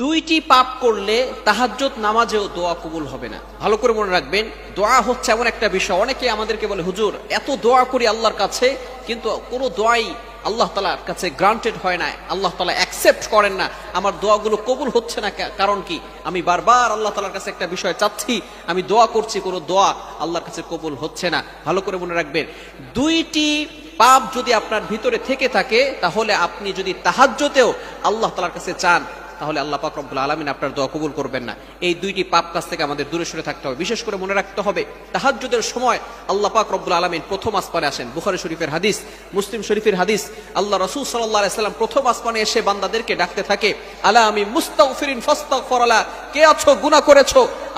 দুইটি পাপ করলে তাহাজ্জত নামাজেও দোয়া কবুল হবে না। ভালো করে মনে রাখবেন, দোয়া হচ্ছে এমন একটা বিষয়। অনেকে আমাদেরকে বলে, হুজুর, এত দোয়া করি আল্লাহর কাছে, কিন্তু কোনো দোয়াই আল্লাহ তালার কাছে গ্রান্টেড হয় না, আল্লাহ তালা অ্যাকসেপ্ট করেন না। আমার দোয়াগুলো কবুল হচ্ছে না কারণ কি? আমি বারবার আল্লাহ তালার কাছে একটা বিষয় চাচ্ছি, আমি দোয়া করছি, কোনো দোয়া আল্লাহর কাছে কবুল হচ্ছে না। ভালো করে মনে রাখবেন, দুইটি পাপ যদি আপনার ভিতরে থেকে থাকে, তাহলে আপনি যদি তাহাজ্জতেও আল্লাহ তালার কাছে চান তাহলে আল্লাহ পাক রব্বুল আলমিন আপনার দোয়া কবুল করবেন না। এই দুইটি পাপ কাছ থেকে আমাদের দূরে সরে থাকতে হবে। বিশেষ করে মনে রাখতে হবে, তাহাজ্জুদের সময় আল্লাহ পাক রব্বুল আলমিন প্রথম আসমানে আসেন। বুখারি শরীফের হাদিস, মুসলিম শরীফের হাদিস, আল্লাহ রসুল সাল্লাহ সাল্লাম প্রথম আসমানে এসে বান্দাদেরকে ডাকতে থাকে, আলা আমি মুস্তাগফিরিন ফাস্তাগফিরালা কে আছো? গুনাহ করেছ?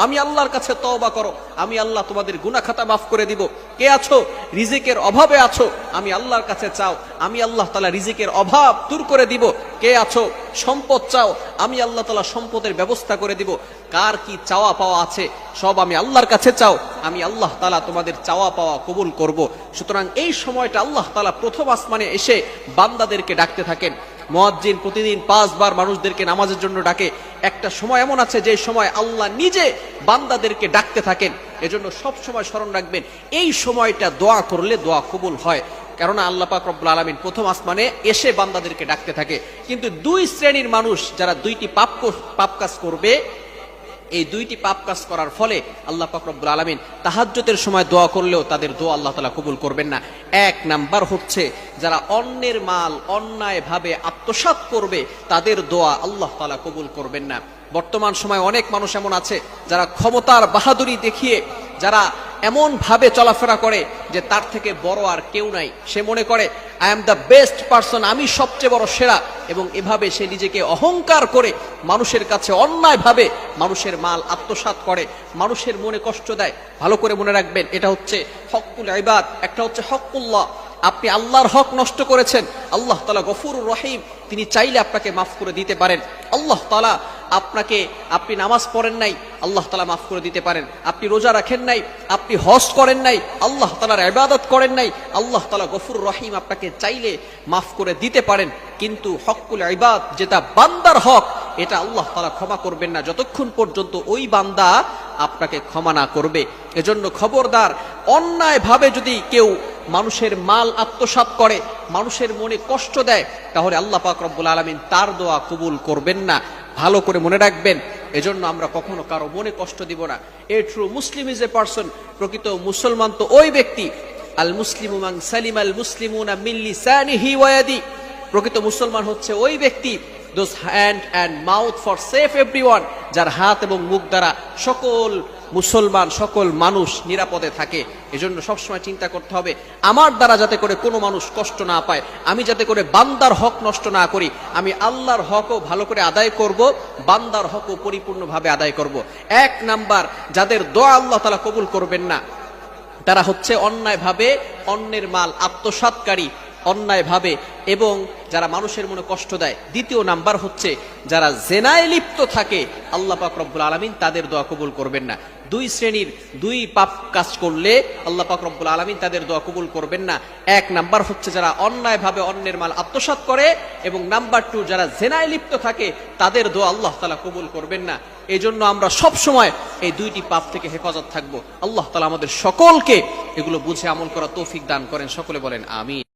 আমি আল্লাহর কাছে তওবা করো, আমি আল্লাহ তোমাদের গুনাহ খাতা মাফ করে দিব। কে আছো? রিজিকের অভাবে আছো। আমি আল্লাহর কাছে চাও, আমি আল্লাহ তালা রিজিকের অভাব দূর করে দিব। কে আছো? সম্পদ চাও, আমি আল্লাহ তালা সম্পদের ব্যবস্থা করে দিব। কার কি চাওয়া পাওয়া আছে, সব আমি আল্লাহর কাছে চাও। আমি আল্লাহ তালা তোমাদের চাওয়া পাওয়া কবুল করব। সুতরাং এই সময়টা আল্লাহ তালা প্রথম আসমানে এসে বান্দাদেরকে ডাকতে থাকেন। মুয়াজ্জিন প্রতিদিন পাঁচবার মানুষদেরকে নামাজের জন্য ডাকে। একটা সময় এমন আছে যে সময় আল্লাহ নিজে বান্দাদেরকে ডাকতে থাকেন। এজন্য সব সময় স্মরণ রাখবেন, এই সময়টা দোয়া করলে দোয়া কবুল হয়। কেননা আল্লাহ পাক রব্বুল আলমিন প্রথম আসমানে এসে বান্দাদেরকে ডাকতে থাকে। কিন্তু দুই শ্রেণির মানুষ যারা দুইটি পাপ পাপ কাজ করবে এই দুইটি পাপ কাজ করার ফলে আল্লাহ পাক আলমিন তাহাজ্জুদের সময় দোয়া করলেও তাদের দোয়া আল্লাহ তালা কবুল করবেন না। এক নাম্বার হচ্ছে যারা অন্যের মাল অন্যায়ভাবে আত্মসাত করবে, তাদের দোয়া আল্লাহ তালা কবুল করবেন না। বর্তমান সময় অনেক মানুষ এমন আছে, যারা ক্ষমতার বাহাদুরি দেখিয়ে, যারা এমন ভাবে চলাফেরা করে যে তার থেকে বড় আর কেউ নাই। সে মনে করে I am the best person আমি সবচেয়ে বড় সেরা। এবং এভাবে সে নিজেকে অহংকার করে মানুষের কাছে অন্যায়ভাবে মানুষের মাল আত্মসাৎ করে, মানুষের মনে কষ্ট দেয়। ভালো করে মনে রাখবেন, এটা হচ্ছে হকুল ইবাদ, একটা হচ্ছে হকুল্লাহ। আপনি আল্লাহর হক নষ্ট করেছেন, আল্লাহ তালা গফুর রহিম, তিনি চাইলে আপনাকে মাফ করে দিতে পারেন। আল্লাহ তালা আপনাকে আপনি নামাজ পড়েন নাই, আল্লাহ তালা মাফ করে দিতে পারেন। আপনি রোজা রাখেন নাই, আপনি হজ করেন নাই, আল্লাহ তালার ইবাদত করেন নাই, আল্লাহ তালা গফুর রহিম আপনাকে চাইলে মাফ করে দিতে পারেন। কিন্তু হকুল ইবাদ, যেটা বান্দার হক, এটা আল্লাহ তালা ক্ষমা করবেন না। যতক্ষণ পর্যন্ত ওই বান্দা আপনাকে ক্ষমা না করবে। এজন্য খবরদার, অন্যায়ভাবে যদি কেউ মানুষের মাল আত্মসাৎ করে, মানুষের মনে কষ্ট দেয়, তাহলে আল্লাহ পাক রব্বুল আলমিন তার দোয়া কবুল করবেন না। ভালো করে মনে রাখবেন, এজন্য আমরা কখনো কারও মনে কষ্ট দিব না। A true Muslim is a person প্রকৃত মুসলমান তো ওই ব্যক্তি। আল মুসলিম সালিম আল সানিহি ওয়াদি প্রকৃত মুসলমান হচ্ছে ওই ব্যক্তি those hand and mouth for safe everyone যার হাত এবং মুখ দ্বারা সকল মুসলমান, সকল মানুষ নিরাপদে থাকে। এজন্য সবসময় চিন্তা করতে হবে, আমার দ্বারা যাতে করে কোনো মানুষ কষ্ট না পায়, আমি যাতে করে বান্দার হক নষ্ট না করি, আমি আল্লাহর হকও ভালো করে আদায় করব, বান্দার হকও পরিপূর্ণভাবে আদায় করব। এক নাম্বার, যাদের দোয়া আল্লাহ তালা কবুল করবেন না, তারা হচ্ছে অন্যায়ভাবে অন্যের মাল আত্মসাৎকারী অন্যায়ভাবে এবং যারা মানুষের মনে কষ্ট দেয়। দ্বিতীয় নাম্বার হচ্ছে, যারা জেনায় লিপ্ত থাকে, আল্লাহ পাক রব্বুল আলমিন তাদের দোয়া কবুল করবেন না। দুই শ্রেণির দুই পাপ কাজ করলে আল্লাহ পাক রব্বুল আলমিন তাদের দোয়া কবুল করবেন না। এক নাম্বার হচ্ছে, যারা অন্যায়ভাবে অন্যের মাল আত্মসাৎ করে এবং নাম্বার টু, যারা জেনায় লিপ্ত থাকে, তাদের দোয়া আল্লাহ তালা কবুল করবেন না। এই জন্য আমরা সব সময় এই দুইটি পাপ থেকে হেফাজত থাকব। আল্লাহ তালা আমাদের সকলকে এগুলো বুঝে আমল করা তৌফিক দান করেন। সকলে বলেন আমি